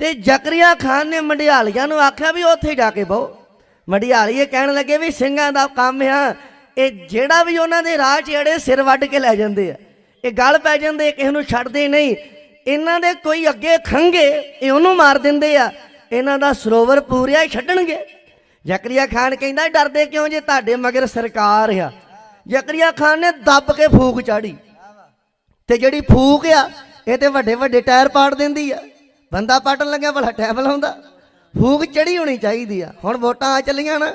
ਤੇ ਜ਼ਕਰੀਆ ਖਾਨ ਨੇ ਮੰਡਿਆਲੀਆਂ ਨੂੰ ਆਖਿਆ ਵੀ ਉੱਥੇ ਜਾ ਕੇ ਬਹੁ। ਮੰਡਿਆਲੀਏ ਕਹਿਣ ਲੱਗੇ ਵੀ ਸਿੰਘਾਂ ਦਾ ਕੰਮ ਆ, ਇਹ ਜਿਹੜਾ ਵੀ ਉਹਨਾਂ ਦੇ ਰਾਹ 'ਚ ਜਿਹੜੇ ਸਿਰ ਵੱਢ ਕੇ ਲੈ ਜਾਂਦੇ ਆ। ਇਹ ਗਲ ਪੈ ਜਾਂਦੇ, ਕਿਸੇ ਨੂੰ ਛੱਡਦੇ ਨਹੀਂ। ਇਹਨਾਂ ਦੇ ਕੋਈ ਅੱਗੇ ਖੰਗੇ ਇਹ ਉਹਨੂੰ ਮਾਰ ਦਿੰਦੇ ਆ। ਇਹਨਾਂ ਦਾ ਸਰੋਵਰ ਪੂਰਿਆ ਹੀ ਛੱਡਣਗੇ। ਜ਼ਕਰੀਆ ਖਾਨ ਕਹਿੰਦਾ, ਡਰਦੇ ਕਿਉਂ ਜੇ ਤੁਹਾਡੇ ਮਗਰ ਸਰਕਾਰ ਆ? ਜ਼ਕਰੀਆ ਖਾਨ ਨੇ ਦੱਬ ਕੇ ਫੂਕ ਚਾੜੀ। ਤੇ ਜਿਹੜੀ ਫੂਕ ਆ, ਇਹ ਤੇ ਵੱਡੇ ਵੱਡੇ ਟਾਇਰ ਪਾੜ ਦਿੰਦੀ ਆ। ਬੰਦਾ ਪਾਟਣ ਲੱਗਿਆ, ਭਲਾ ਟੈਬ ਲਾਉਂਦਾ। ਫੂਕ ਚੜੀ ਹੋਣੀ ਚਾਹੀਦੀ ਆ। ਹੁਣ ਵੋਟਾਂ ਆ ਚੱਲੀਆਂ ਨਾ।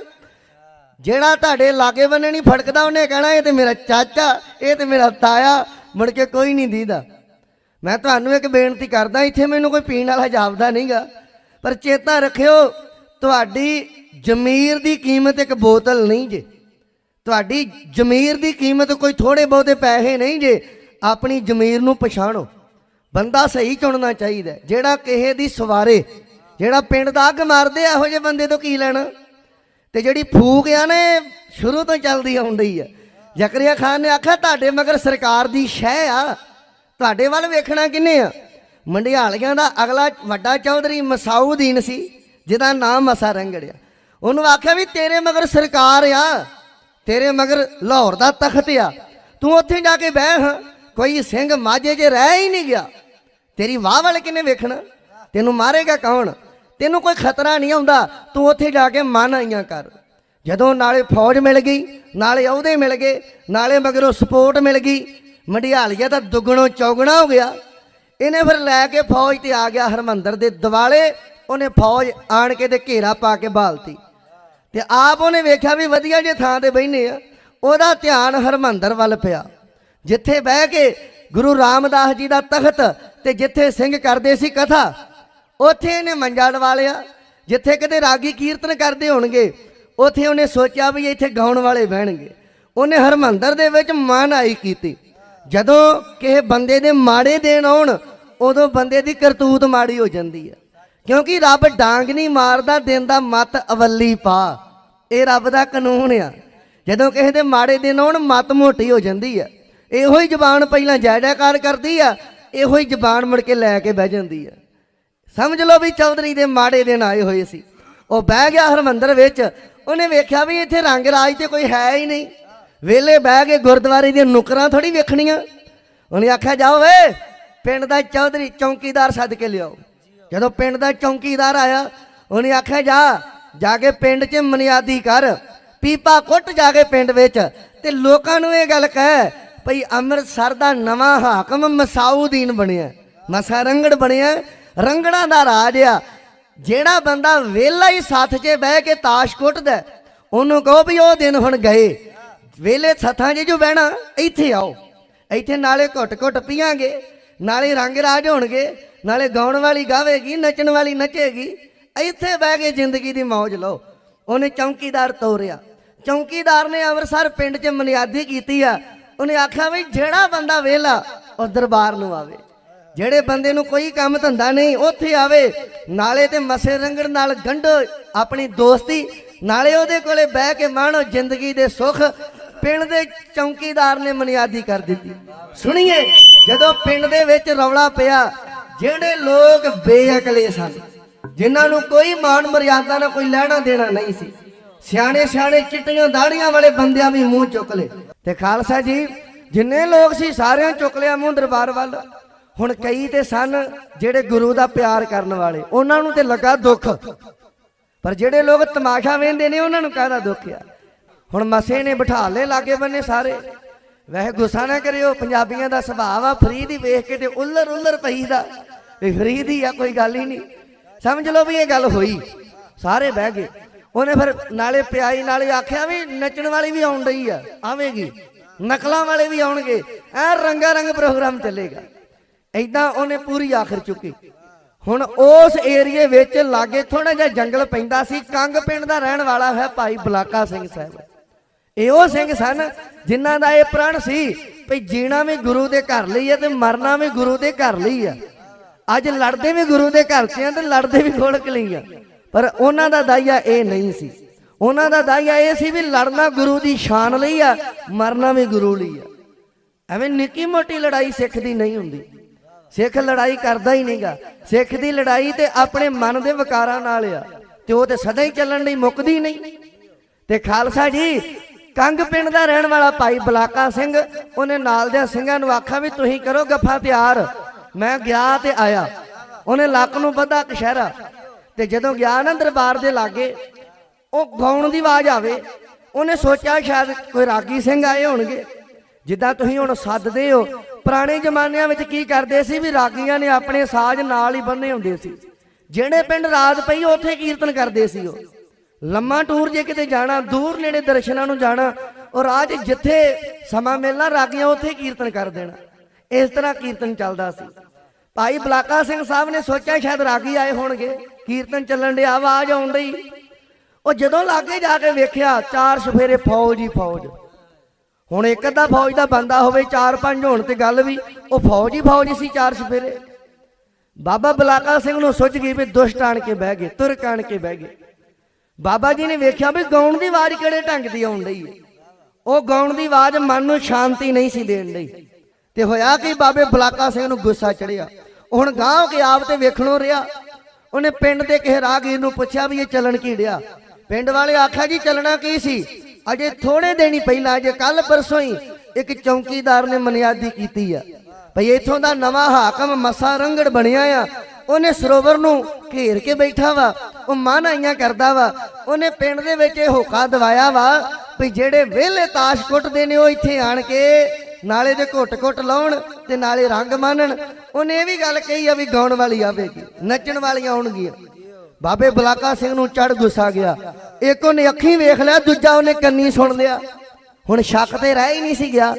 ਜਿਹੜਾ ਤੁਹਾਡੇ ਲਾਗੇ ਬੰਨੇ ਨਹੀਂ ਫੜਕਦਾ, ਉਹਨੇ ਕਹਿਣਾ, ਇਹ ਤੇ ਮੇਰਾ ਚਾਚਾ, ਇਹ ਤੇ ਮੇਰਾ ਤਾਇਆ। ਮੁੜ ਕੇ ਕੋਈ ਨਹੀਂ ਦੀਦਾ। ਮੈਂ ਤੁਹਾਨੂੰ ਇੱਕ ਬੇਨਤੀ ਕਰਦਾ, ਇੱਥੇ ਮੈਨੂੰ ਕੋਈ ਪੀਣ ਵਾਲਾ ਜਾਪਦਾ ਨਹੀਂਗਾ ਪਰ ਚੇਤਾ ਰੱਖਿਓ, ਤੁਹਾਡੀ ਜ਼ਮੀਰ ਦੀ ਕੀਮਤ ਇੱਕ ਬੋਤਲ ਨਹੀਂ ਜੇ। ਤੁਹਾਡੀ ਜ਼ਮੀਰ ਦੀ ਕੀਮਤ ਕੋਈ ਥੋੜੇ ਬਹੁਤੇ ਪੈਸੇ ਨਹੀਂ ਜੇ। ਆਪਣੀ ਜ਼ਮੀਰ ਨੂੰ ਪਛਾਣੋ। ਬੰਦਾ ਸਹੀ ਚੁਣਨਾ ਚਾਹੀਦਾ ਜਿਹੜਾ ਕਿਸੇ ਦੀ ਸਵਾਰੇ ਜਿਹੜਾ ਪਿੰਡ ਦਾ ਅੱਗ ਮਾਰਦੇ ਆ, ਇਹੋ ਜਿਹੇ ਬੰਦੇ ਤੋਂ ਕੀ ਲੈਣਾ? ਤੇ ਜਿਹੜੀ ਫੂਕ ਆ ਨੇ ਸ਼ੁਰੂ ਤੋਂ ਚੱਲਦੀ ਆਉਂਦੀ ਆ। ਜ਼ਕਰੀਆ ਖਾਨ ਨੇ ਆਖਿਆ ਤੁਹਾਡੇ ਮਗਰ ਸਰਕਾਰ ਦੀ ਸ਼ਹਿ ਆ। ਤੁਹਾਡੇ ਵੱਲ ਵੇਖਣਾ ਕਿੰਨੇ ਆ? ਮੰਡਿਆਲੀਆਂ ਦਾ ਅਗਲਾ ਵੱਡਾ ਚੌਧਰੀ ਮਸਾਉਦੀਨ ਸੀ ਜਿਹਦਾ ਨਾਮ ਮਸਾ ਰੰਗੜਿਆ। ਉਹਨੂੰ ਆਖਿਆ ਵੀ ਤੇਰੇ ਮਗਰ ਸਰਕਾਰ ਆ। ਤੇਰੇ ਮਗਰ ਲਾਹੌਰ ਦਾ ਤਖਤ ਆ। ਤੂੰ ਉੱਥੇ ਜਾ ਕੇ ਬਹਿ ਹਾਂ। ਕੋਈ ਸਿੰਘ ਮਾਝੇ 'ਚ ਰਹਿ ਹੀ ਨਹੀਂ ਗਿਆ। ਤੇਰੀ ਵਾਹ ਵਾਲੇ ਕਿਨੇ ਵੇਖਣਾ? ਤੈਨੂੰ ਮਾਰੇਗਾ ਕੌਣ? ਤੈਨੂੰ ਕੋਈ ਖਤਰਾ ਨਹੀਂ ਆਉਂਦਾ। ਤੂੰ ਉੱਥੇ ਜਾ ਕੇ ਮਨ ਆਈਆਂ ਕਰ। ਜਦੋਂ ਨਾਲੇ ਫੌਜ ਮਿਲ ਗਈ, ਨਾਲੇ ਅਹੁਦੇ ਮਿਲ ਗਏ, ਨਾਲੇ ਮਗਰੋਂ ਸਪੋਰਟ ਮਿਲ ਗਈ, ਮੰਡਿਆਲੀਆ ਤਾਂ ਦੁੱਗਣੋਂ ਚੌਗਣਾ ਹੋ ਗਿਆ। ਇਹਨੇ ਫਿਰ ਲੈ ਕੇ ਫੌਜ ਤੇ ਆ ਗਿਆ ਹਰਮੰਦਰ ਦੇ ਦਿਵਾਲੇ। ਉਹਨੇ ਫੌਜ ਆਣ ਕੇ ਤੇ ਘੇਰਾ ਪਾ ਕੇ ਬਾਲਤੀ। ਤੇ ਆਪ ਉਹਨੇ ਵੇਖਿਆ ਵੀ ਵਧੀਆ ਜੇ ਥਾਂ ਤੇ ਬੈਠੇ ਆ। ਉਹਦਾ ਧਿਆਨ ਹਰਮੰਦਰ ਵੱਲ ਪਿਆ। ਜਿੱਥੇ ਬਹਿ ਕੇ ਗੁਰੂ ਰਾਮਦਾਸ ਜੀ ਦਾ ਤਖਤ ਤੇ ਜਿੱਥੇ ਸਿੰਘ ਕਰਦੇ ਸੀ ਕਥਾ, ਉੱਥੇ ਇਹਨੇ ਮੰਜਾ ਡਵਾ ਲਿਆ। ਜਿੱਥੇ ਕਦੇ ਰਾਗੀ ਕੀਰਤਨ ਕਰਦੇ ਹੋਣਗੇ, ਉੱਥੇ ਉਹਨੇ ਸੋਚਿਆ ਵੀ ਇੱਥੇ ਗਾਉਣ ਵਾਲੇ ਬਹਿਣਗੇ। ਉਹਨੇ ਹਰਮੰਦਰ ਦੇ ਵਿੱਚ ਮਨ ਆਈ ਕੀਤੀ। ਜਦੋਂ ਕਿਸੇ ਬੰਦੇ ਦੇ ਮਾੜੇ ਦਿਨ ਆਉਣ, ਉਦੋਂ ਬੰਦੇ ਦੀ ਕਰਤੂਤ ਮਾੜੀ ਹੋ ਜਾਂਦੀ ਹੈ। ਕਿਉਂਕਿ ਰੱਬ ਡਾਂਗ ਨਹੀਂ ਮਾਰਦਾ, ਦਿਨ ਦਾ ਮਤ ਅਵੱਲੀ ਪਾ। ਇਹ ਰੱਬ ਦਾ ਕਾਨੂੰਨ ਆ। ਜਦੋਂ ਕਿਸੇ ਦੇ ਮਾੜੇ ਦਿਨ ਆਉਣ, ਮਤ ਮੋਟੀ ਹੋ ਜਾਂਦੀ ਆ ਇਹੋ ਹੀ ਜ਼ਬਾਨ ਪਹਿਲਾਂ ਜੈ ਜੈਕਾਰ ਕਰਦੀ ਆ ਇਹੋ ਹੀ ਜ਼ਬਾਨ ਮੁੜ ਕੇ ਲੈ ਕੇ ਬਹਿ ਜਾਂਦੀ ਆ ਸਮਝ ਲਓ ਵੀ ਚੌਧਰੀ ਦੇ ਮਾੜੇ ਦਿਨ ਆਏ ਹੋਏ ਸੀ। ਉਹ ਬਹਿ ਗਿਆ ਹਰਮੰਦਰ ਵਿੱਚ। ਉਹਨੇ ਵੇਖਿਆ ਵੀ ਇੱਥੇ ਰੰਗ ਰਾਜ ਤੇ ਕੋਈ ਹੈ ਹੀ ਨਹੀਂ। ਵੇਲੇ ਬਹਿ ਕੇ ਗੁਰਦੁਆਰੇ ਦੀਆਂ ਨੁਕਰਾਂ ਥੋੜੀ ਵੇਖਣੀਆਂ। ਉਹਨੇ ਆਖਿਆ, ਜਾਓ ਵੇ ਪਿੰਡ ਦਾ ਚੌਧਰੀ ਚੌਂਕੀਦਾਰ ਸੱਦ ਕੇ ਲਿਆਓ। ਜਦੋਂ ਪਿੰਡ ਦਾ ਚੌਂਕੀਦਾਰ ਆਇਆ, ਉਹਨੇ ਆਖਿਆ, ਜਾ ਜਾ ਕੇ ਪਿੰਡ 'ਚ ਮਨਿਆਦੀ ਕਰ। ਪੀਪਾ ਕੁੱਟ ਜਾ ਕੇ ਪਿੰਡ ਵਿੱਚ ਤੇ ਲੋਕਾਂ ਨੂੰ ਇਹ ਗੱਲ ਕਹਿ ਭਈ ਅੰਮ੍ਰਿਤਸਰ ਦਾ ਨਵਾਂ ਹਾਕਮ ਮਸਾਉਦੀਨ ਬਣਿਆ। ਮਸਾ ਰੰਗੜ ਬਣਿਆ। ਰੰਗੜਾਂ ਦਾ ਰਾਜ ਆ। ਜਿਹੜਾ ਬੰਦਾ ਵੇਲਾ ਹੀ ਸਾਥ 'ਚ ਬਹਿ ਕੇ ਤਾਸ਼ ਕੁੱਟਦਾ, ਉਹਨੂੰ ਕਹੋ ਵੀ ਉਹ ਦਿਨ ਹੁਣ ਗਏ। ਵੇਲੇ ਸੱਥਾਂ 'ਚ ਜੋ ਬਹਿਣਾ, ਇੱਥੇ ਆਓ। ਇੱਥੇ ਨਾਲੇ ਘੁੱਟ ਘੁੱਟ ਪੀਾਂਗੇ ਨਾਲੇ ਰੰਗ ਰਾਜ ਹੋਣਗੇ, ਨਾਲੇ ਗਾਉਣ ਵਾਲੀ ਗਾਵੇਗੀ, ਨੱਚਣ ਵਾਲੀ ਨੱਚੇਗੀ। ਇੱਥੇ ਬਹਿ ਕੇ ਜ਼ਿੰਦਗੀ ਦੀ ਮौज ਲਓ। ਉਹਨੇ ਚੌਂਕੀਦਾਰ ਤੋਰਿਆ। ਚੌਂਕੀਦਾਰ ਨੇ ਅੰਮ੍ਰਿਤਸਰ ਪਿੰਡ 'ਚ ਮਨਿਆਦੀ ਕੀਤੀ ਆ। ਉਹਨੇ ਆਖਿਆ ਵੀ ਜਿਹੜਾ ਬੰਦਾ ਵੇਲਾ ਉਹ ਦਰਬਾਰ ਨੂੰ ਆਵੇ। ਜਿਹੜੇ ਬੰਦੇ ਨੂੰ ਕੋਈ ਕੰਮ ਧੰਦਾ ਨਹੀਂ, ਉੱਥੇ ਆਵੇ। ਨਾਲੇ ਤੇ ਮਸੇ ਰੰਗਣ ਨਾਲ ਗੰਢੋ ਆਪਣੀ ਦੋਸਤੀ, ਨਾਲੇ ਉਹਦੇ ਕੋਲੇ ਬਹਿ ਕੇ ਮਾਣੋ ਜ਼ਿੰਦਗੀ ਦੇ ਸੁੱਖ। ਪਿੰਡ ਦੇ ਚੌਂਕੀਦਾਰ ਨੇ ਮਨਿਆਦੀ ਕਰ ਦਿੱਤੀ। ਸੁਣੀਏ, ਜਦੋਂ ਪਿੰਡ ਦੇ ਵਿੱਚ ਰੌਲਾ ਪਿਆ, ਜਿਹੜੇ ਲੋਕ ਬੇਅਕਲੇ ਸਨ, ਜਿਨ੍ਹਾਂ ਨੂੰ ਕੋਈ ਮਾਣ ਮਰਿਆਦਾ ਨਾਲ ਕੋਈ ਲੈਣਾ ਦੇਣਾ ਨਹੀਂ ਸੀ ਸਿਆਣੇ ਸਿਆਣੇ ਚਿੱਟੀਆਂ ਦਾੜੀਆਂ ਵਾਲੇ ਬੰਦਿਆਂ ਵੀ ਮੂੰਹ ਚੁੱਕ ਲਏ। ਤੇ ਖਾਲਸਾ ਜੀ, ਜਿੰਨੇ ਲੋਕ ਸੀ ਸਾਰਿਆਂ ਚੁੱਕ ਲਿਆ ਮੂੰਹ ਦਰਬਾਰ ਵੱਲ। ਹੁਣ ਕਈ ਤੇ ਸਨ ਜਿਹੜੇ ਗੁਰੂ ਦਾ ਪਿਆਰ ਕਰਨ ਵਾਲੇ। ਉਹਨਾਂ ਨੂੰ ਤੇ ਲੱਗਾ ਦੁੱਖ। ਪਰ ਜਿਹੜੇ ਲੋਕ ਤਮਾਸ਼ਾ ਵੇਂਦੇ ਨੇ, ਉਹਨਾਂ ਨੂੰ ਕਾਹਦਾ ਦੁੱਖ ਆ? ਹੁਣ ਮਸੇ ਨੇ ਬਿਠਾ ਲਏ ਲਾਗੇ ਬੰਨੇ ਸਾਰੇ। ਵੈਸੇ ਗੁੱਸਾ ਨਾ ਕਰਿਓ, ਪੰਜਾਬੀਆਂ ਦਾ ਸੁਭਾਅ ਆ ਫਰੀ ਦੀ ਵੇਖ ਕੇ ਤੇ ਉੱਲਰ ਉੱਲਰ ਪਈਦਾ। ਵੀ ਫਰੀ ਦੀ ਆ, ਕੋਈ ਗੱਲ ਹੀ ਨਹੀਂ। ਸਮਝ ਲਓ ਵੀ ਇਹ ਗੱਲ ਹੋਈ। ਸਾਰੇ ਬਹਿ ਗਏ। ਉਹਨੇ ਫਿਰ ਨਾਲੇ ਪਿਆਈ ਨਾਲੇ ਆਖਿਆ ਵੀ ਨੱਚਣ ਵਾਲੀ ਵੀ ਆਉਣ ਰਹੀ ਆ, ਆਵੇਗੀ। ਨਕਲਾਂ ਵਾਲੇ ਵੀ ਆਉਣਗੇ। ਐ ਰੰਗਾ ਰੰਗ ਪ੍ਰੋਗਰਾਮ ਚੱਲੇਗਾ। ਐਦਾਂ ਉਹਨੇ ਪੂਰੀ ਆਖਰ ਚੁੱਕੀ। ਹੁਣ ਉਸ ਏਰੀਏ ਵਿੱਚ ਲਾਗੇ ਥੋੜਾ ਜਿਹਾ ਜੰਗਲ ਪੈਂਦਾ ਸੀ, ਕੰਗ ਪਿੰਡ ਦਾ ਰਹਿਣ ਵਾਲਾ ਹੈ ਭਾਈ ਬਲਾਕਾ ਸਿੰਘ ਸਾਹਿਬ। ਇਹ ਉਹ ਸਿੰਘ ਸਨ ਜਿਨ੍ਹਾਂ ਦਾ ਇਹ ਪ੍ਰਣ ਸੀ ਭਈ ਜੀਣਾ ਵੀ ਗੁਰੂ ਦੇ ਘਰ ਲਈ ਹੈ ਤੇ ਮਰਨਾ ਵੀ ਗੁਰੂ ਦੇ ਘਰ ਲਈ ਹੈ ਅੱਜ ਲੜਦੇ ਵੀ ਗੁਰੂ ਦੇ ਘਰ 'ਚ ਆ ਤੇ ਲੜਦੇ ਵੀ ਖੋਲਕ ਲਈ ਆ। ਪਰ ਉਹਨਾਂ ਦਾ ਦਾਈਆ ਇਹ ਨਹੀਂ ਸੀ। ਉਹਨਾਂ ਦਾ ਦਾਈਆ ਇਹ ਸੀ ਵੀ ਲੜਨਾ ਗੁਰੂ ਦੀ ਸ਼ਾਨ ਲਈ ਆ, ਮਰਨਾ ਵੀ ਗੁਰੂ ਲਈ ਆ। ਐਵੇਂ ਨਿੱਕੀ ਮੋਟੀ ਲੜਾਈ ਸਿੱਖ ਦੀ ਨਹੀਂ ਹੁੰਦੀ। ਸਿੱਖ ਲੜਾਈ ਕਰਦਾ ਹੀ ਨਹੀਂਗਾ। ਸਿੱਖ ਦੀ ਲੜਾਈ ਤੇ ਆਪਣੇ ਮਨ ਦੇ ਵਿਕਾਰਾਂ ਨਾਲ ਆ। ਤੇ ਉਹ ਤੇ ਸਦਾ ਹੀ ਚੱਲਣ ਲਈ ਮੁੱਕਦੀ ਨਹੀਂ। ਤੇ ਖਾਲਸਾ ਜੀ, ਕੰਗ ਪਿੰਡ ਦਾ ਰਹਿਣ ਵਾਲਾ ਭਾਈ ਬਲਾਕਾ ਸਿੰਘ, ਉਹਨੇ ਨਾਲ ਦੇ ਸਿੰਘਾਂ ਨੂੰ ਆਖਿਆ ਵੀ ਤੁਸੀਂ ਕਰੋ ਗੱਫਾ ਤਿਆਰ। ਮੈਂ ਗਿਆ ਤੇ ਆਇਆ। ਉਹਨੇ ਲੱਕ ਨੂੰ ਬੱਧਾ ਕਸ਼ਹਿਰਾ ਤੇ ਜਦੋਂ ਗਿਆ ਨਾ ਦਰਬਾਰ ਦੇ ਲਾਗੇ, ਉਹ ਗਾਉਣ ਦੀ ਆਵਾਜ਼ ਆਵੇ, ਉਹਨੇ ਸੋਚਿਆ ਸ਼ਾਇਦ ਕੋਈ ਰਾਗੀ ਸਿੰਘ ਆਏ ਹੋਣਗੇ। ਜਿੱਦਾਂ ਤੁਸੀਂ ਹੁਣ ਸੱਦਦੇ ਹੋ, ਪੁਰਾਣੇ ਜ਼ਮਾਨਿਆਂ ਵਿੱਚ ਕੀ ਕਰਦੇ ਸੀ ਵੀ ਰਾਗੀਆਂ ਨੇ ਆਪਣੇ ਸਾਜ਼ ਨਾਲ ਹੀ ਬੰਨੇ ਹੁੰਦੇ ਸੀ। ਜਿਹੜੇ ਪਿੰਡ ਰਾਤ ਪਈ, ਉੱਥੇ ਕੀਰਤਨ ਕਰਦੇ ਸੀ ਉਹ। ਲੰਮਾ ਟੂਰ ਜੇ ਕਿਤੇ ਜਾਣਾ, ਦੂਰ ਨੇੜੇ ਦਰਸ਼ਨਾਂ ਨੂੰ ਜਾਣਾ ਉਹ ਰਾਜ ਜਿੱਥੇ ਸਮਾਂ ਮਿਲਣਾ, ਰਾਗੀਆਂ ਉੱਥੇ ਕੀਰਤਨ ਕਰ ਦੇਣਾ। ਇਸ ਤਰ੍ਹਾਂ ਕੀਰਤਨ ਚੱਲਦਾ ਸੀ। ਭਾਈ ਬਲਾਕਾ ਸਿੰਘ ਸਾਹਿਬ ਨੇ ਸੋਚਿਆ ਸ਼ਾਇਦ ਰਾਗੀ ਆਏ ਹੋਣਗੇ। ਕੀਰਤਨ ਚੱਲਣ ਡਿਆ, ਆਵਾਜ਼ ਆਉਣ ਡਈ। ਉਹ ਜਦੋਂ ਲਾਗੇ ਜਾ ਕੇ ਵੇਖਿਆ, ਚਾਰ ਸਫੇਰੇ ਫੌਜ ਹੀ ਫੌਜ। ਹੁਣ ਇੱਕ ਅੱਧਾ ਫੌਜ ਦਾ ਬੰਦਾ ਹੋਵੇ, ਚਾਰ ਪੰਜ ਹੋਣ ਤੇ ਗੱਲ ਵੀ, ਉਹ ਫੌਜ ਹੀ ਫੌਜ ਸੀ ਚਾਰ ਸਫੇਰੇ। ਬਾਬਾ ਬਲਾਕਾ ਸਿੰਘ ਨੂੰ ਸੁੱਝ ਗਈ ਵੀ ਦੁਸ਼ਟ ਆਣ ਕੇ ਬਹਿ ਗਏ, ਤੁਰਕ ਆਣ ਕੇ ਬਹਿ ਗਏ। ਬਾਬਾ ਜੀ ਨੇ ਵੇਖਿਆ ਵੀ ਗਾਉਣ ਦੀ ਆਵਾਜ਼ ਕਿਹੜੇ ਢੰਗ ਦੀ ਆਉਣ ਡਈ ਹੈ। ਉਹ ਗਾਉਣ ਦੀ ਆਵਾਜ਼ ਮਨ ਨੂੰ ਸ਼ਾਂਤੀ ਨਹੀਂ ਸੀ ਦੇਣ ਲਈ ਤੇ ਹੋਇਆ ਕਿ, ਬਾਬੇ ਬਲਾਕਾ ਸਿੰਘ ਨੂੰ ਗੁੱਸਾ ਚੜਿਆ ਹੁਣ ਗਾਂਹ ਕੇ ਆਪ ਤੇ ਵੇਖਣੋਂ ਰਿਹਾ। ਉਹਨੇ ਪਿੰਡ ਦੇ ਕਿਸੇ ਰਾਹਗੀਰ ਨੂੰ ਪੁੱਛਿਆ ਵੀ ਇਹ ਚੱਲਣ ਕੀ ਡਿਆ? ਪਿੰਡ ਵਾਲੇ ਆਖਿਆ ਜੀ, ਚੱਲਣਾ ਕੀ ਸੀ? ਅਜੇ ਥੋੜੇ ਦਿਨ ਹੀ ਪਹਿਲਾਂ, ਅਜੇ ਕੱਲ ਪਰਸੋਂ ਹੀ ਇੱਕ ਚੌਂਕੀਦਾਰ ਨੇ ਮਨਿਆਦੀ ਕੀਤੀ ਆ। ਭਈ ਇਥੋਂ ਦਾ ਨਵਾਂ ਹਾਕਮ ਮਸਾ ਰੰਗੜ ਬਣਿਆ ਆ। ਉਹਨੇ ਸਰੋਵਰ ਨੂੰ ਘੇਰ ਕੇ ਬੈਠਾ ਵਾ, ਉਹ ਮਨ ਆਈਆਂ ਕਰਦਾ ਵਾ। ਉਹਨੇ ਪਿੰਡ ਦੇ ਵਿੱਚ ਇਹ ਹੋਕਾ ਦਵਾਇਆ ਵਾ ਵੀ ਜਿਹੜੇ ਵਿਹਲੇ ਤਾਸ਼ ਕੁੱਟਦੇ ਨੇ ਉਹ ਇੱਥੇ ਆਣ ਕੇ ਨਾਲੇ ਦੇ ਘੁੱਟ-ਘੁੱਟ ਲਾਉਣ ਤੇ ਨਾਲੇ ਰੰਗ ਮਾਨਣ। ਉਹਨੇ ਇਹ ਵੀ ਗੱਲ ਕਹੀ ਆ ਵੀ ਗਾਉਣ ਵਾਲੀ ਆਵੇਗੀ, ਨੱਚਣ ਵਾਲੀਆਂ ਆਉਣਗੀਆਂ। ਬਾਬੇ ਬਲਾਕਾ ਸਿੰਘ ਨੂੰ ਚੜ ਗੁੱਸਾ ਗਿਆ। ਇੱਕ ਉਹਨੇ ਅੱਖੀਂ ਵੇਖ ਲਿਆ, ਦੂਜਾ ਉਹਨੇ ਕੰਨੀ ਸੁਣ ਲਿਆ। ਹੁਣ ਸ਼ੱਕ ਤੇ ਰਹਿ ਹੀ ਨਹੀਂ ਸੀ ਗਿਆ।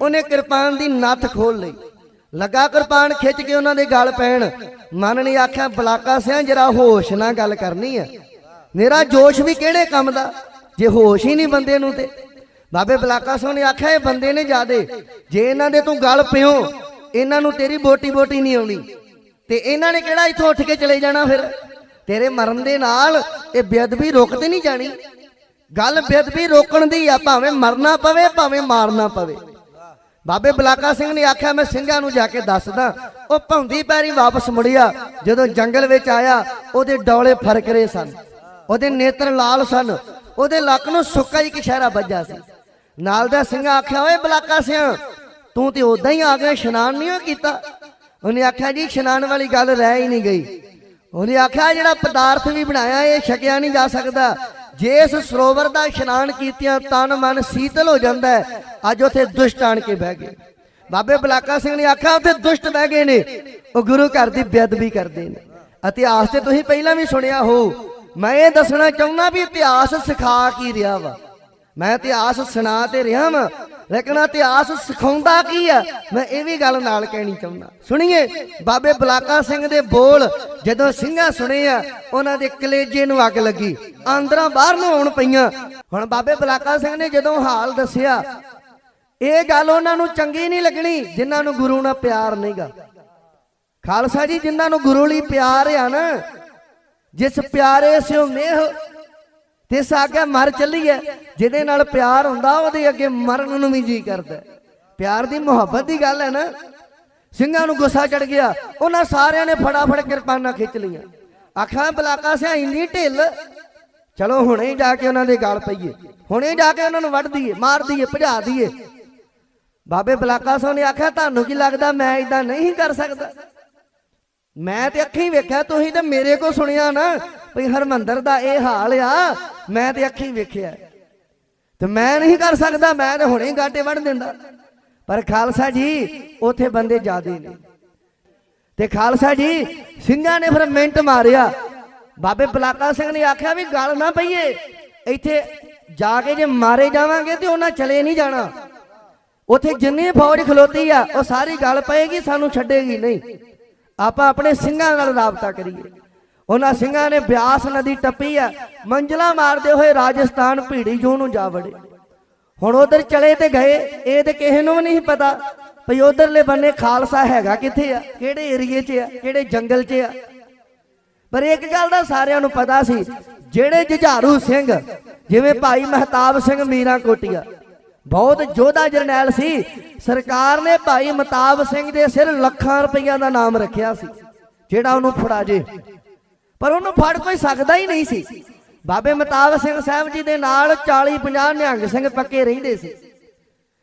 ਉਹਨੇ ਕਿਰਪਾਨ ਦੀ ਨੱਥ ਖੋਲ ਲਈ। ਲੱਗਾ ਕਿਰਪਾਨ ਖਿੱਚ ਕੇ ਉਹਨਾਂ ਦੇ ਗਲ ਪੈਣ। ਮਨ ਨੇ ਆਖਿਆ, ਬਲਾਕਾ ਸਿੰਘ ਜਰਾ ਹੋਸ਼ ਨਾਲ ਗੱਲ ਕਰਨੀ ਹੈ ਮੇਰਾ ਜੋਸ਼ ਵੀ ਕਿਹੜੇ ਕੰਮ ਦਾ? ਜੇ ਹੋਸ਼ ਹੀ ਨਹੀਂ ਬੰਦੇ ਨੂੰ ਤੇ। ਬਾਬੇ ਬਲਾਕਾ ਸਿੰਘ ਨੇ ਆਖਿਆ, ਇਹ ਬੰਦੇ ਨੇ ਜਾਦੇ ਜੇ ਇਹਨਾਂ ਦੇ ਤੂੰ ਗੱਲ ਪਿਓ, ਇਹਨਾਂ ਨੂੰ ਤੇਰੀ ਬੋਟੀ ਬੋਟੀ ਨਹੀਂ ਆਉਣੀ। ਤੇ ਇਹਨਾਂ ਨੇ ਕਿਹੜਾ ਇੱਥੋਂ ਉੱਠ ਕੇ ਚਲੇ ਜਾਣਾ ਫਿਰ? ਤੇਰੇ ਮਰਨ ਦੇ ਨਾਲ ਇਹ ਬੇਅਦਬੀ ਰੁਕ ਤੇ ਨਹੀਂ ਜਾਣੀ। ਗੱਲ ਬੇਅਦਬੀ ਰੋਕਣ ਦੀ ਆ, ਭਾਵੇਂ ਮਰਨਾ ਪਵੇ, ਭਾਵੇਂ ਮਾਰਨਾ ਪਵੇ। ਬਾਬੇ ਬਲਾਕਾ ਸਿੰਘ ਨੇ ਆਖਿਆ, ਮੈਂ ਸਿੰਘਾਂ ਨੂੰ ਜਾ ਕੇ ਦੱਸਦਾ। ਉਹ ਭੌਂਦੀ ਪੈਰੀ ਵਾਪਸ ਮੁੜਿਆ। ਜਦੋਂ ਜੰਗਲ ਵਿੱਚ ਆਇਆ, ਉਹਦੇ ਡੌਲੇ ਫ਼ਰਕ ਰਹੇ ਸਨ। ਉਹਦੇ ਨੇਤਰ ਲਾਲ ਸਨ। ਉਹਦੇ ਲੱਕ ਨੂੰ ਸੁੱਕਾ ਹੀ ਕਿਸ਼ਾਰਾ ਵੱਜਾ ਸੀ। ਨਾਲ ਦਾ ਸਿੰਘਾਂ ਆਖਿਆ, ਓਏ ਬਲਾਕਾ ਸਿੰਘ ਤੂੰ ਤੇ ਉਦਾਂ ਹੀ ਆ ਗਿਆ, ਇਸ਼ਨਾਨ ਨਹੀਂ ਕੀਤਾ? ਉਹਨੇ ਆਖਿਆ, ਜੀ, ਇਸ਼ਨਾਨ ਵਾਲੀ ਗੱਲ ਰਹਿ ਹੀ ਨਹੀਂ ਗਈ। ਉਹਨੇ ਆਖਿਆ ਜਿਹੜਾ ਪਦਾਰਥ ਵੀ ਬਣਾਇਆ, ਇਹ ਛਕਿਆ ਨਹੀਂ ਜਾ ਸਕਦਾ। ਜੇ ਇਸ ਸਰੋਵਰ ਦਾ ਇਸ਼ਨਾਨ ਕੀਤਿਆਂ, ਤਨ ਮਨ ਸੀਤਲ ਹੋ ਜਾਂਦਾ ਹੈ। ਅੱਜ ਉਥੇ ਦੁਸ਼ਟ ਆਣ ਕੇ ਬਹਿ ਗਏ। ਬਾਬੇ ਬਲਾਕਾ ਸਿੰਘ ਨੇ ਆਖਿਆ, ਉਥੇ ਦੁਸ਼ਟ ਬਹਿ ਗਏ ਨੇ। ਉਹ ਗੁਰੂ ਘਰ ਦੀ ਬੇਅਦਬੀ ਕਰਦੇ ਨੇ। ਇਤਿਹਾਸ ਤੇ ਤੁਸੀਂ ਪਹਿਲਾਂ ਵੀ ਸੁਣਿਆ ਹੋ। ਮੈਂ ਇਹ ਦੱਸਣਾ ਚਾਹੁੰਦਾ ਵੀ ਇਤਿਹਾਸ ਸਿਖਾ ਕੀ ਰਿਹਾ ਵਾ। ਮੈਂ ਇਤਿਹਾਸ ਸੁਣਾ ਤੇ ਰਿਹਾ ਵਾਂ, ਲੇਕਿਨ ਇਤਿਹਾਸ ਸਿਖਾਉਂਦਾ ਕੀ ਆ? ਮੈਂ ਇਹ ਵੀ ਗੱਲ ਨਾਲ ਕਹਿਣੀ ਚਾਹੁੰਦਾ। ਸੁਣੀਏ, ਬਾਬੇ ਬਲਾਕਾ ਸਿੰਘ ਦੇ ਬੋਲ ਜਦੋਂ ਸਿੰਘਾਂ ਸੁਣੇ ਆ, ਉਹਨਾਂ ਦੇ ਕਲੇਜੇ ਨੂੰ ਅੱਗ ਲੱਗੀ, ਆਂਦਰਾਂ ਬਾਹਰ ਨੂੰ ਆਉਣ ਪਈਆਂ। ਹੁਣ ਬਾਬੇ ਬਲਾਕਾ ਸਿੰਘ ਨੇ ਜਦੋਂ ਹਾਲ ਦੱਸਿਆ, ਇਹ ਗੱਲ ਉਹਨਾਂ ਨੂੰ ਚੰਗੀ ਨਹੀਂ ਲੱਗਣੀ, ਜਿਨ੍ਹਾਂ ਨੂੰ ਗੁਰੂ ਨਾਲ ਪਿਆਰ ਨਹੀਂਗਾ। ਖਾਲਸਾ ਜੀ, ਜਿਨ੍ਹਾਂ ਨੂੰ ਗੁਰੂ ਲਈ ਪਿਆਰ ਆ ਨਾ, ਜਿਸ ਪਿਆਰੇ ਸਿਓ ਮੇਹ ਤੇ ਸਾਗਾ ਮਰ ਚੱਲੀ ਹੈ। ਜਿਹਦੇ ਨਾਲ ਪਿਆਰ ਹੁੰਦਾ, ਉਹਦੇ ਅੱਗੇ ਮਰਨ ਨੂੰ ਵੀ ਜੀ ਕਰਦਾ ਪਿਆਰ ਦੀ ਮੁਹੱਬਤ ਦੀ ਗੱਲ ਹੈ ਨਾ। ਸਿੰਘਾਂ ਨੂੰ ਗੁੱਸਾ ਚੜ ਗਿਆ। ਉਹਨਾਂ ਸਾਰਿਆਂ ਨੇ ਫਟਾਫਟ ਕਿਰਪਾਨਾਂ ਖਿੱਚ ਲਈਆਂ। ਆਖਾਂ, ਬਲਾਕਾ ਸਿਆ, ਇੰਨੀ ਢਿੱਲ। ਚਲੋ, ਹੁਣੇ ਜਾ ਕੇ ਉਹਨਾਂ ਦੇ ਗਾਲ ਪਈਏ। ਹੁਣੇ ਜਾ ਕੇ ਉਹਨਾਂ ਨੂੰ ਵੱਢ ਦਈਏ, ਮਾਰ ਦਈਏ, ਭਜਾ ਦਈਏ। ਬਾਬੇ ਬਲਾਕਾ ਸਿੰਘ ਨੇ ਆਖਿਆ, ਤੁਹਾਨੂੰ ਕੀ ਲੱਗਦਾ, ਮੈਂ ਇਦਾਂ ਨਹੀਂ ਕਰ ਸਕਦਾ? ਮੈਂ ਤੇ ਅੱਖੀਂ ਵੇਖਿਆ, ਤੁਸੀਂ ਤੇ ਮੇਰੇ ਕੋ ਸੁਣਿਆ ਨਾ ਵੀ ਹਰਮੰਦਰ ਦਾ ਇਹ ਹਾਲ ਆ। ਮੈਂ ਤੇ ਅੱਖੀਂ ਵੇਖਿਆ। ਤੇ ਮੈਂ ਨਹੀਂ ਕਰ ਸਕਦਾ, ਮੈਂ ਤੇ ਹੁਣੇ ਗਾਟੇ ਵੜ ਦਿੰਦਾ। ਪਰ ਖਾਲਸਾ ਜੀ, ਉਥੇ ਬੰਦੇ ਜ਼ਿਆਦੇ ਨੇ। ਤੇ ਖਾਲਸਾ ਜੀ, ਸਿੰਘਾਂ ਨੇ ਫਿਰ ਮਿੰਟ ਮਾਰਿਆ। ਬਾਬੇ ਬਲਾਕਾ ਸਿੰਘ ਨੇ ਆਖਿਆ ਵੀ ਗੱਲ ਨਾ ਪਈਏ। ਇੱਥੇ ਜਾ ਕੇ ਜੇ ਮਾਰੇ ਜਾਵਾਂਗੇ ਤੇ ਉਹਨਾਂ ਚਲੇ ਨਹੀਂ ਜਾਣਾ। ਉਥੇ ਜਿੰਨੀ ਫੌਜ ਖਲੋਤੀ ਆ, ਉਹ ਸਾਰੀ ਗੱਲ ਪਏਗੀ, ਸਾਨੂੰ ਛੱਡੇਗੀ ਨਹੀਂ। ਆਪਾਂ ਆਪਣੇ ਸਿੰਘਾਂ ਨਾਲ ਰਾਬਤਾ ਕਰੀਏ। ਉਹਨਾਂ ਸਿੰਘਾਂ ਨੇ ਬਿਆਸ ਨਦੀ ਟੱਪੀ ਆ, ਮੰਜ਼ਲਾ ਮਾਰਦੇ ਹੋਏ ਰਾਜਸਥਾਨ ਭੀੜੀ ਜੂ ਨੂੰ ਜਾ ਵੜੇ। ਹੁਣ ਉਧਰ ਚਲੇ ਤੇ ਗਏ, ਇਹ ਤੇ ਕਿਸੇ ਨੂੰ ਵੀ ਨਹੀਂ ਪਤਾ ਭਈ ਉਧਰਲੇ ਬੰਨੇ ਖਾਲਸਾ ਹੈਗਾ ਕਿੱਥੇ ਆ, ਕਿਹੜੇ ਏਰੀਏ 'ਚ ਆ, ਕਿਹੜੇ ਜੰਗਲ 'ਚ ਆ। ਪਰ ਇੱਕ ਗੱਲ ਦਾ ਸਾਰਿਆਂ ਨੂੰ ਪਤਾ ਸੀ, ਜਿਹੜੇ ਜੁਝਾਰੂ ਸਿੰਘ, ਜਿਵੇਂ ਭਾਈ ਮਹਤਾਬ ਸਿੰਘ ਮੀਰਾ ਕੋਟੀਆ ਬਹੁਤ ਯੋਧਾ ਜਰਨੈਲ ਸੀ। ਸਰਕਾਰ ਨੇ ਭਾਈ ਮਤਾਬ ਸਿੰਘ ਦੇ ਸਿਰ ਲੱਖਾਂ ਰੁਪਈਆ ਦਾ ਨਾਮ ਰੱਖਿਆ ਸੀ, ਜਿਹੜਾ ਉਹਨੂੰ ਫੜਾ ਜੇ। ਪਰ ਉਹਨੂੰ ਫੜ ਕੋਈ ਸਕਦਾ ਹੀ ਨਹੀਂ ਸੀ। ਬਾਬੇ ਮਤਾਬ ਸਿੰਘ ਸਾਹਿਬ ਜੀ ਦੇ ਨਾਲ 40 50 ਨਿਹੰਗ ਸਿੰਘ ਪੱਕੇ ਰਹਿੰਦੇ ਸੀ।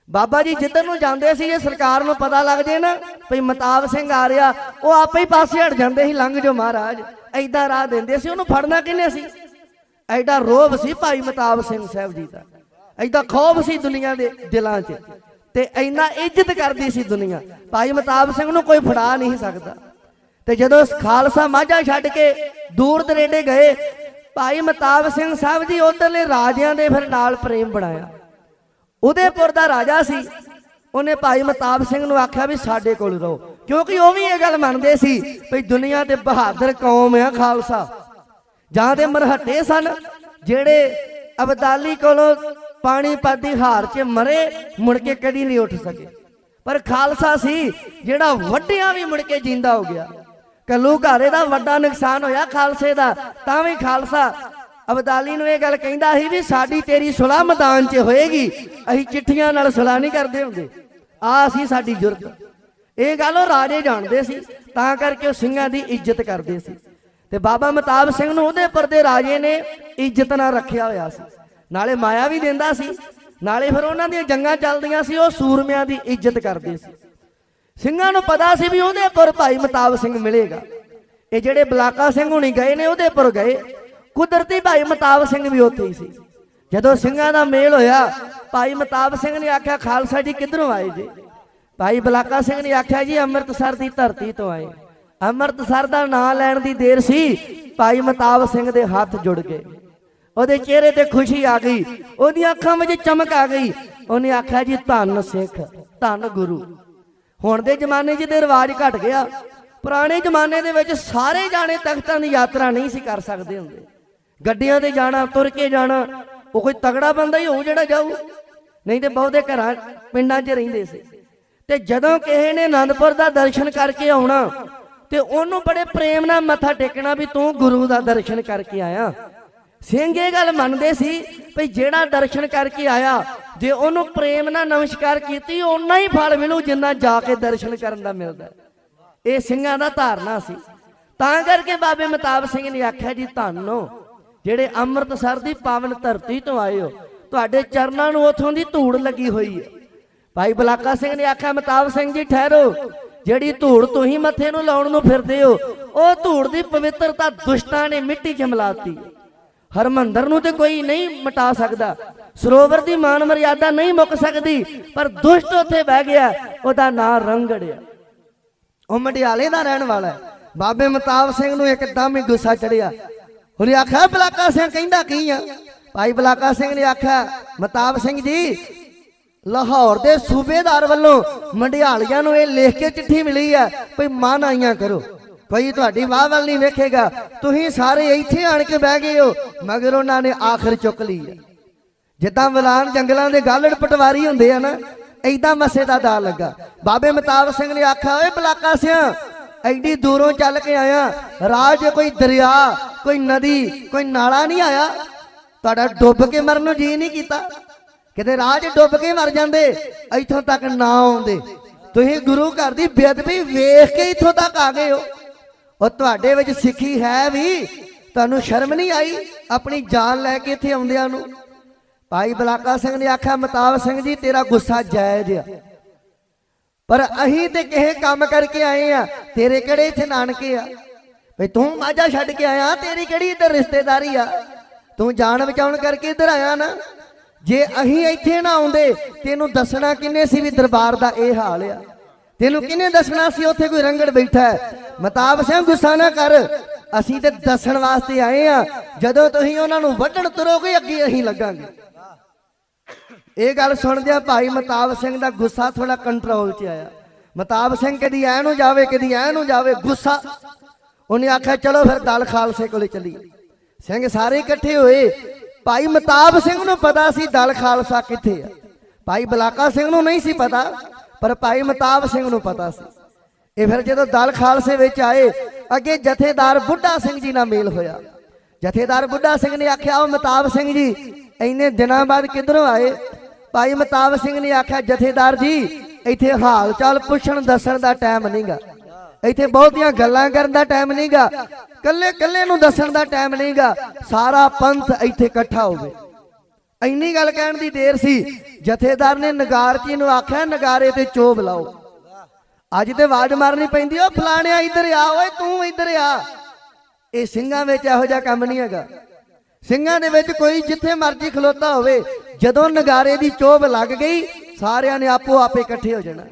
ਬਾਬਾ ਜੀ ਜਿੱਧਰ ਨੂੰ ਜਾਂਦੇ ਸੀ ਜੇ ਸਰਕਾਰ ਨੂੰ ਪਤਾ ਲੱਗ ਜੇ ਨਾ ਭਈ ਮਤਾਬ ਸਿੰਘ ਆ ਰਿਹਾ, ਉਹ ਆਪੇ ਹੀ ਪਾਸੇ ਹਟ ਜਾਂਦੇ ਸੀ, ਲੰਘ ਜੋ ਮਹਾਰਾਜ। ਐਦਾਂ ਰਾਹ ਦਿੰਦੇ ਸੀ, ਉਹਨੂੰ ਫੜਨਾ ਕਿਹਨੇ ਸੀ? ਐਡਾ ਰੋਬ ਸੀ ਭਾਈ ਮਤਾਬ ਸਿੰਘ ਸਾਹਿਬ ਜੀ ਦਾ। ਐਡਾ ਖੌਫ ਸੀ ਦੁਨੀਆ ਦੇ ਦਿਲਾਂ 'ਚ ਤੇ ਐਨਾ ਇੱਜ਼ਤ ਕਰਦੀ ਸੀ ਦੁਨੀਆ। ਭਾਈ ਮਤਾਬ ਸਿੰਘ ਨੂੰ ਕੋਈ ਫੜਾ ਨਹੀਂ ਸਕਦਾ। ਤੇ ਜਦੋਂ ਖਾਲਸਾ ਮਾਝਾ ਛੱਡ ਕੇ ਦੂਰ ਦਰੇਡੇ ਗਏ, ਭਾਈ ਮਤਾਬ ਸਿੰਘ ਸਾਹਿਬ ਜੀ ਉਧਰਲੇ ਰਾਜਿਆਂ ਦੇ ਫਿਰ ਨਾਲ ਪ੍ਰੇਮ ਬਣਾਇਆ। ਉਦੇਪੁਰ ਦਾ ਰਾਜਾ ਸੀ, ਉਹਨੇ ਭਾਈ ਮਤਾਬ ਸਿੰਘ ਨੂੰ ਆਖਿਆ ਵੀ ਸਾਡੇ ਕੋਲ ਰਹੋ। ਕਿਉਂਕਿ ਉਹ ਵੀ ਇਹ ਗੱਲ ਮੰਨਦੇ ਸੀ ਵੀ ਦੁਨੀਆ ਤੇ ਬਹਾਦਰ ਕੌਮ ਆ ਖਾਲਸਾ। ਜਾਂ ਤੇ ਮਰਹੱਟੇ ਸਨ, ਜਿਹੜੇ ਅਬਦਾਲੀ ਕੋਲੋਂ ਪਾਣੀਪਤ ਦੀ ਹਾਰ 'ਚ ਮਰੇ, ਮੁੜ ਕੇ ਕਦੀ ਨਹੀਂ ਉੱਠ ਸਕੇ। ਪਰ ਖਾਲਸਾ ਸੀ, ਜਿਹੜਾ ਵੱਡਿਆਂ ਵੀ ਮੁੜ ਕੇ ਜਿੰਦਾ ਹੋ ਗਿਆ। ਕੱਲੂ ਘਾਰੇ ਦਾ ਵੱਡਾ ਨੁਕਸਾਨ ਹੋਇਆ ਖਾਲਸੇ ਦਾ, ਤਾਂ ਵੀ ਖਾਲਸਾ ਅਬਦਾਲੀ ਨੂੰ ਇਹ ਗੱਲ ਕਹਿੰਦਾ ਸੀ ਵੀ ਸਾਡੀ ਤੇਰੀ ਸੁਲਾ ਮੈਦਾਨ 'ਚ ਹੋਏਗੀ, ਅਸੀਂ ਚਿੱਠੀਆਂ ਨਾਲ ਸੁਲਾ ਨਹੀਂ ਕਰਦੇ ਹੁੰਦੇ। ਆ ਸੀ ਸਾਡੀ ਜੁਰਤ। ਇਹ ਗੱਲ ਉਹ ਰਾਜੇ ਜਾਣਦੇ ਸੀ, ਤਾਂ ਕਰਕੇ ਉਹ ਸਿੰਘਾਂ ਦੀ ਇੱਜ਼ਤ ਕਰਦੇ ਸੀ। ਤੇ ਬਾਬਾ ਮਤਾਬ ਸਿੰਘ ਨੂੰ ਉਹਦੇ ਪਰਦੇ ਰਾਜੇ ਨੇ ਇੱਜ਼ਤ ਨਾਲ ਰੱਖਿਆ ਹੋਇਆ ਸੀ। ਨਾਲੇ ਮਾਇਆ ਵੀ ਦਿੰਦਾ ਸੀ। ਨਾਲੇ ਫਿਰ ਉਹਨਾਂ ਦੀਆਂ ਜੰਗਾਂ ਚੱਲਦੀਆਂ ਸੀ, ਉਹ ਸੂਰਮਿਆਂ ਦੀ ਇੱਜ਼ਤ ਕਰਦੇ ਸੀ। ਸਿੰਘਾਂ ਨੂੰ ਪਤਾ ਸੀ ਵੀ ਉਹਦੇ ਪਰ ਭਾਈ ਮਤਾਬ ਸਿੰਘ ਮਿਲੇਗਾ। ਇਹ ਜਿਹੜੇ ਬਲਾਕਾ ਸਿੰਘ ਹੁਣੀ ਗਏ ਨੇ, ਉਹਦੇ ਪਰ ਗਏ। ਕੁਦਰਤੀ ਭਾਈ ਮਤਾਬ ਸਿੰਘ ਵੀ ਉੱਥੇ ਹੀ ਸੀ। ਜਦੋਂ ਸਿੰਘਾਂ ਦਾ ਮੇਲ ਹੋਇਆ, ਭਾਈ ਮਤਾਬ ਸਿੰਘ ਨੇ ਆਖਿਆ, ਖਾਲਸਾ ਜੀ ਕਿੱਧਰੋਂ ਆਏ ਜੀ? ਭਾਈ ਬਲਾਕਾ ਸਿੰਘ ਨੇ ਆਖਿਆ, ਜੀ ਅੰਮ੍ਰਿਤਸਰ ਦੀ ਧਰਤੀ ਤੋਂ ਆਏ। ਅੰਮ੍ਰਿਤਸਰ ਦਾ ਨਾਂ ਲੈਣ ਦੀ ਦੇਰ ਸੀ, ਭਾਈ ਮਤਾਬ ਸਿੰਘ ਦੇ ਹੱਥ ਜੁੜ ਗਏ। ਉਹਦੇ ਚਿਹਰੇ ਤੇ ਖੁਸ਼ੀ ਆ ਗਈ, ਉਹਦੀਆਂ ਅੱਖਾਂ ਵਿੱਚ ਚਮਕ ਆ ਗਈ। ਉਹਨੇ ਆਖਿਆ ਜੀ, ਧੰਨ ਸਿੱਖ, ਧੰਨ ਗੁਰੂ। ਹੁਣ ਦੇ ਜ਼ਮਾਨੇ 'ਚ ਤੇ ਰਿਵਾਜ ਘਟ ਗਿਆ। ਪੁਰਾਣੇ ਜ਼ਮਾਨੇ ਦੇ ਵਿੱਚ ਸਾਰੇ ਜਾਣੇ ਤਖਤਾਂ ਦੀ ਯਾਤਰਾ ਨਹੀਂ ਸੀ ਕਰ ਸਕਦੇ ਹੁੰਦੇ। ਗੱਡੀਆਂ ਤੇ ਜਾਣਾ, ਤੁਰ ਕੇ ਜਾਣਾ, ਉਹ ਕੋਈ ਤਗੜਾ ਬੰਦਾ ਹੀ ਹੋਊ ਜਿਹੜਾ ਜਾਊ। ਨਹੀਂ ਤੇ ਬਹੁਤੇ ਘਰਾਂ, ਪਿੰਡਾਂ 'ਚ ਰਹਿੰਦੇ ਸੀ। ਤੇ ਜਦੋਂ ਕਿਸੇ ਨੇ ਆਨੰਦਪੁਰ ਦਾ ਦਰਸ਼ਨ ਕਰਕੇ ਆਉਣਾ, ਤੇ ਉਹਨੂੰ ਬੜੇ ਪ੍ਰੇਮ ਨਾਲ ਮੱਥਾ ਟੇਕਣਾ ਵੀ ਤੂੰ ਗੁਰੂ ਦਾ ਦਰਸ਼ਨ ਕਰਕੇ ਆਇਆ। ਸਿੰਘ ਇਹ ਗੱਲ ਮੰਨਦੇ ਸੀ ਵੀ ਜਿਹੜਾ ਦਰਸ਼ਨ ਕਰਕੇ ਆਇਆ, ਜੇ ਉਹਨੂੰ ਪ੍ਰੇਮ ਨਾਲ ਨਮਸਕਾਰ ਕੀਤੀ, ਓਨਾ ਹੀ ਫਲ ਮਿਲੂ ਜਿੰਨਾ ਜਾ ਕੇ ਦਰਸ਼ਨ ਕਰਨ ਦਾ ਮਿਲਦਾ। ਇਹ ਸਿੰਘਾਂ ਦਾ ਧਾਰਨਾ ਸੀ। ਤਾਂ ਕਰਕੇ ਬਾਬੇ ਮਤਾਬ ਸਿੰਘ ਨੇ ਆਖਿਆ ਜੀ, ਧੰਨੋ, ਜਿਹੜੇ ਅੰਮ੍ਰਿਤਸਰ ਦੀ ਪਾਵਨ ਧਰਤੀ ਤੋਂ ਆਏ ਹੋ, ਤੁਹਾਡੇ ਚਰਨਾਂ ਨੂੰ ਉਥੋਂ ਦੀ ਧੂੜ ਲੱਗੀ ਹੋਈ ਹੈ। ਭਾਈ ਬਲਾਕਾ ਸਿੰਘ ਨੇ ਆਖਿਆ, ਮਤਾਬ ਸਿੰਘ ਜੀ, ਠਹਿਰੋ। ਜਿਹੜੀ ਧੂੜ ਤੁਸੀਂ ਮੱਥੇ ਨੂੰ ਲਾਉਣ ਨੂੰ ਫਿਰਦੇ ਹੋ, ਉਹ ਧੂੜ ਦੀ ਪਵਿੱਤਰਤਾ ਦੁਸ਼ਟਾਂ ਨੇ ਮਿੱਟੀ 'ਚ ਮਿਲਾਤੀ ਹਰਮੰਦਰ ਨੂੰ ਤੇ ਕੋਈ ਨਹੀਂ ਮਿਟਾ ਸਕਦਾ। ਸਰੋਵਰ ਦੀ ਮਾਨ ਮਰਿਆਦਾ ਨਹੀਂ ਮੁੱਕ ਸਕਦੀ, ਪਰ ਦੁਸ਼ਟ ਉੱਥੇ ਬਹਿ ਗਿਆ, ਉਹਦਾ ਨਾਂ ਰੰਗੜਿਆ। ਉਹ ਮੰਡਿਆਲੇ ਦਾ ਰਹਿਣ ਵਾਲਾ ਹੈ। ਬਾਬੇ ਮਤਾਬ ਸਿੰਘ ਨੂੰ ਇੱਕਦਮ ਹੀ ਗੁੱਸਾ ਚੜਿਆ। ਉਹਨੇ ਆਖਿਆ, ਬਲਾਕਾ ਸਿੰਘ ਕਹਿੰਦਾ ਕੀ ਆ? ਭਾਈ ਬਲਾਕਾ ਸਿੰਘ ਨੇ ਆਖਿਆ, ਮਤਾਬ ਸਿੰਘ ਜੀ, ਲਾਹੌਰ ਦੇ ਸੂਬੇਦਾਰ ਵੱਲੋਂ ਮੰਡਿਆਲੀਆਂ ਨੂੰ ਇਹ ਲਿਖ ਕੇ ਚਿੱਠੀ ਮਿਲੀ ਹੈ ਭਈ ਮਨ ਆਈਆਂ ਕਰੋ। ਕੋਈ ਤੁਹਾਡੀ ਵਾਹ ਵੱਲ ਨਹੀਂ ਵੇਖੇਗਾ। ਤੁਸੀਂ ਸਾਰੇ ਇੱਥੇ ਆਣ ਕੇ ਬਹਿ ਗਏ ਹੋ, ਮਗਰ ਉਹਨਾਂ ਨੇ ਆਖਰ ਚੁੱਕ ਲਈ ਜਿੱਦਾਂ ਮਲਾਨ ਜੰਗਲਾਂ ਦੇ ਗਾਲੜ ਪਟਵਾਰੀ ਹੁੰਦੇ ਆ ਨਾ ਐਦਾਂ ਮਸੇ ਦਾ ਦਾ ਲੱਗਾ। ਬਾਬੇ ਮਤਾਬ ਸਿੰਘ ਨੇ ਆਖਿਆ, ਓਏ ਬਲਾਕਾ ਸਿਆ, ਐਡੀ ਦੂਰੋਂ ਚੱਲ ਕੇ ਆਇਆ। ਰਾਜ ਕੋਈ ਦਰਿਆ, ਕੋਈ ਨਦੀ, ਕੋਈ ਨਾਲਾ ਨਹੀਂ ਆਇਆ। ਤੁਹਾਡਾ ਡੁੱਬ ਕੇ ਮਰਨ ਨੂੰ ਜੀ ਨਹੀਂ ਕੀਤਾ। ਕਿਤੇ ਰਾਹ 'ਚ ਡੁੱਬ ਕੇ ਮਰ ਜਾਂਦੇ, ਇੱਥੋਂ ਤੱਕ ਨਾ ਆਉਂਦੇ। ਤੁਸੀਂ ਗੁਰੂ ਘਰ ਦੀ ਬੇਅਦਬੀ ਵੇਖ ਕੇ ਇੱਥੋਂ ਤੱਕ ਆ ਗਏ ਹੋ। ਉਹ ਤੁਹਾਡੇ ਵਿੱਚ ਸਿੱਖੀ ਹੈ ਵੀ। ਤੁਹਾਨੂੰ ਸ਼ਰਮ ਨਹੀਂ ਆਈ ਆਪਣੀ ਜਾਨ ਲੈ ਕੇ ਇੱਥੇ ਆਉਂਦਿਆਂ ਨੂੰ? ਭਾਈ ਬਲਾਕਾ ਸਿੰਘ ਨੇ ਆਖਿਆ, ਮਤਾਬ ਸਿੰਘ ਜੀ, ਤੇਰਾ ਗੁੱਸਾ ਜਾਇਜ਼ ਆ। ਪਰ ਅਸੀਂ ਤੇ ਕਿਸੇ ਕੰਮ ਕਰਕੇ ਆਏ ਆ। ਤੇਰੇ ਕਿਹੜੇ ਇੱਥੇ ਨਾਨਕੇ ਆ? ਵੀ ਤੂੰ ਮਾਝਾ ਛੱਡ ਕੇ ਆਇਆ, ਤੇਰੀ ਕਿਹੜੀ ਇੱਧਰ ਰਿਸ਼ਤੇਦਾਰੀ ਆ? ਤੂੰ ਜਾਨ ਬਚਾਉਣ ਕਰਕੇ ਇੱਧਰ ਆਇਆ ਨਾ? ਜੇ ਅਸੀਂ ਇੱਥੇ ਨਾ ਆਉਂਦੇ, ਤੈਨੂੰ ਦੱਸਣਾ ਕਿੰਨੇ ਸੀ ਵੀ ਦਰਬਾਰ ਦਾ ਇਹ ਹਾਲ ਆ? ਤੈਨੂੰ ਕਿਹਨੇ ਦੱਸਣਾ ਸੀ ਉੱਥੇ ਕੋਈ ਰੰਗੜ ਬੈਠਾ ਹੈ? ਮਤਾਬ ਸਿੰਘ ਗੁੱਸਾ ਨਾ ਕਰ। ਅਸੀਂ ਤੇ ਦੱਸਣ ਵਾਸਤੇ ਆਏ ਆ ਜਦੋਂ ਤੁਸੀਂ ਉਹਨਾਂ ਨੂੰ ਵੱਢਣ ਤੁਰੋਗੇ, ਅੱਗੇ ਅਸੀਂ ਲੱਗਾਂਗੇ। ਇਹ ਗੱਲ ਸੁਣਦਿਆਂ ਭਾਈ ਮਤਾਬ ਸਿੰਘ ਦਾ ਗੁੱਸਾ ਥੋੜਾ ਕੰਟਰੋਲ 'ਚ ਆਇਆ। ਮਤਾਬ ਸਿੰਘ ਕਦੀ ਐ ਨੂੰ ਜਾਵੇ, ਕਦੀ ਐ ਨੂੰ ਜਾਵੇ, ਗੁੱਸਾ। ਉਹਨੇ ਆਖਿਆ, ਚਲੋ ਫਿਰ ਦਲ ਖਾਲਸੇ ਕੋਲੇ ਚੱਲੀ ਸਿੰਘ ਸਾਰੇ ਇਕੱਠੇ ਹੋਏ। ਭਾਈ ਮਤਾਬ ਸਿੰਘ ਨੂੰ ਪਤਾ ਸੀ ਦਲ ਖਾਲਸਾ ਕਿੱਥੇ ਆ। ਭਾਈ ਬਲਾਕਾ ਸਿੰਘ ਨੂੰ ਨਹੀਂ ਸੀ ਪਤਾ। ਪਰ ਭਾਈ ਮਤਾਬ ਸਿੰਘ ਨੂੰ ਪਤਾ ਸੀ। ਇਹ ਫਿਰ ਜਦੋਂ ਦਲ ਖਾਲਸੇ ਵਿੱਚ ਆਏ, ਅੱਗੇ ਜਥੇਦਾਰ ਬੁੱਢਾ ਸਿੰਘ ਜੀ ਨਾਲ ਮੇਲ ਹੋਇਆ। ਜਥੇਦਾਰ ਬੁੱਢਾ ਸਿੰਘ ਨੇ ਆਖਿਆ ਉਹ ਮਤਾਬ ਸਿੰਘ ਜੀ, ਇੰਨੇ ਦਿਨਾਂ ਬਾਅਦ ਕਿੱਧਰੋਂ ਆਏ? ਭਾਈ ਮਤਾਬ ਸਿੰਘ ਨੇ ਆਖਿਆ, ਜਥੇਦਾਰ ਜੀ, ਇੱਥੇ ਹਾਲ ਚਾਲ ਪੁੱਛਣ ਦੱਸਣ ਦਾ ਟਾਈਮ ਨਹੀਂਗਾ ਇੱਥੇ ਬਹੁਤੀਆਂ ਗੱਲਾਂ ਕਰਨ ਦਾ ਟਾਈਮ ਨਹੀਂਗਾ ਕੱਲੇ ਕੱਲੇ ਨੂੰ ਦੱਸਣ ਦਾ ਟਾਈਮ ਨਹੀਂਗਾ ਸਾਰਾ ਪੰਥ ਇੱਥੇ ਇਕੱਠਾ ਹੋਵੇ। ਇੰਨੀ ਗੱਲ ਕਹਿਣ ਦੀ ਦੇਰ ਸੀ, ਜਥੇਦਾਰ ਨੇ ਨਗਾਰਤੀ ਨੂੰ ਆਖਿਆ, ਨਗਾਰੇ ਤੇ ਚੋਬ ਲਾਓ। ਅੱਜ ਤੇ ਆਵਾਜ਼ ਮਾਰਨੀ ਪੈਂਦੀ ਓ ਫਲਾਣਿਆ, ਇੱਧਰ ਆ, ਓਏ ਤੂੰ ਇੱਧਰ ਆ। ਇਹ ਸਿੰਘਾਂ ਵਿੱਚ ਇਹੋ ਜਿਹਾ ਕੰਮ ਨਹੀਂ ਹੈਗਾ। ਸਿੰਘਾਂ ਦੇ ਵਿੱਚ ਕੋਈ ਜਿੱਥੇ ਮਰਜ਼ੀ ਖਲੋਤਾ ਹੋਵੇ, ਜਦੋਂ ਨਗਾਰੇ ਦੀ ਚੋਬ ਲੱਗ ਗਈ, ਸਾਰਿਆਂ ਨੇ ਆਪੋ ਆਪੇ ਇਕੱਠੇ ਹੋ ਜਾਣਾ।